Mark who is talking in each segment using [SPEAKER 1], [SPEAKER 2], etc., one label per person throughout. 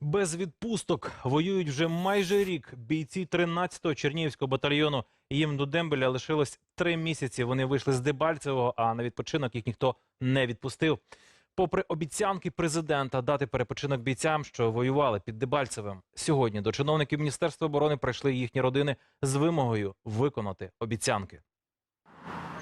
[SPEAKER 1] Без відпусток воюють вже майже рік. Бійці 13-го Чернігівського батальйону. Їм до Дембеля лишилось три місяці. Вони вийшли з Дебальцевого, а на відпочинок їх ніхто не відпустив. Попри обіцянки президента дати перепочинок бійцям, що воювали під Дебальцевим, сьогодні до чиновників Міністерства оборони прийшли їхні родини з вимогою виконати обіцянки.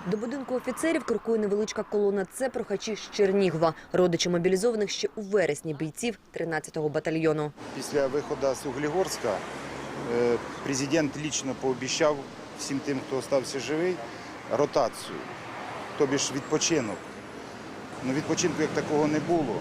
[SPEAKER 2] До будинку офіцерів крокує невеличка колона. Це прохачі з Чернігова, родичі мобілізованих ще у вересні бійців 13-го батальйону.
[SPEAKER 3] Після виходу з Углігорська е, президент лічно пообіцяв всім тим, хто залишився живий, ротацію, тобі ж відпочинок. Ну, відпочинку як такого не було,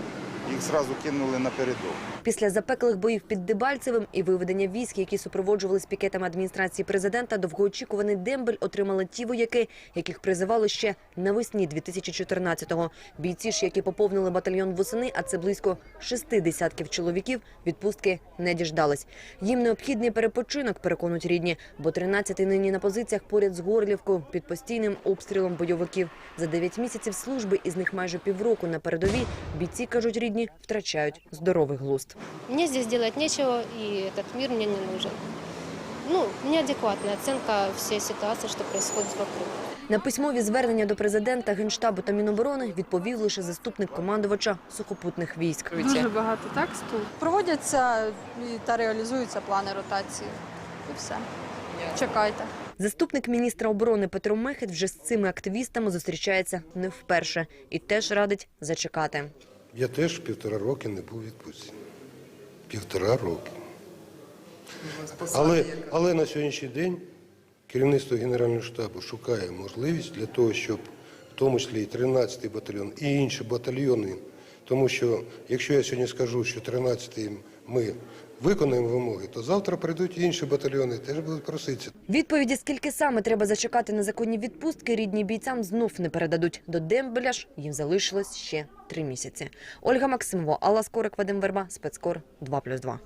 [SPEAKER 3] їх одразу кинули напередок.
[SPEAKER 2] Після запеклих боїв під Дебальцевим і виведення військ, які супроводжувались пікетами адміністрації президента, довгоочікуваний дембель отримали ті вояки, яких призивали ще навесні 2014-го. Бійці ж, які поповнили батальйон восени, а це близько шести десятків чоловіків, відпустки не діждались. Їм необхідний перепочинок, переконують рідні, бо 13-й нині на позиціях поряд з Горлівкою під постійним обстрілом бойовиків. За 9 місяців служби, із них майже півроку на передовій, бійці, кажуть рідні, втрачають здоровий глузд.
[SPEAKER 4] Мне здесь делать нечего, и этот мир мне не нужен. Ну, неадекватная оценка всей ситуации, что происходит вокруг.
[SPEAKER 2] На письмові звернення до президента, генштабу та міноборони відповів лише заступник командувача сухопутних військ.
[SPEAKER 5] Дуже багато тексту. Проводяться та реалізуються плани ротації. І все. Чекайте.
[SPEAKER 2] Заступник міністра оборони Петро Мехет вже з цими активістами зустрічається не вперше і теж радить зачекати.
[SPEAKER 6] Я теж півтора роки не був у відпустці. Півтора роки. Але, але на сьогоднішній день керівництво Генерального штабу шукає можливість для того, щоб в тому числі і 13-й батальйон, і інші батальйони. Тому що якщо я сьогодні скажу, що 13-й ми виконаємо вимоги, то завтра прийдуть інші батальйони, теж будуть проситися.
[SPEAKER 2] Відповіді, скільки саме треба зачекати на законні відпустки, рідні бійцям знов не передадуть. До дембеля ж їм залишилось ще три місяці. Ольга Максимова, Алла Скорик, Вадим Верба, спецкор 2+,2.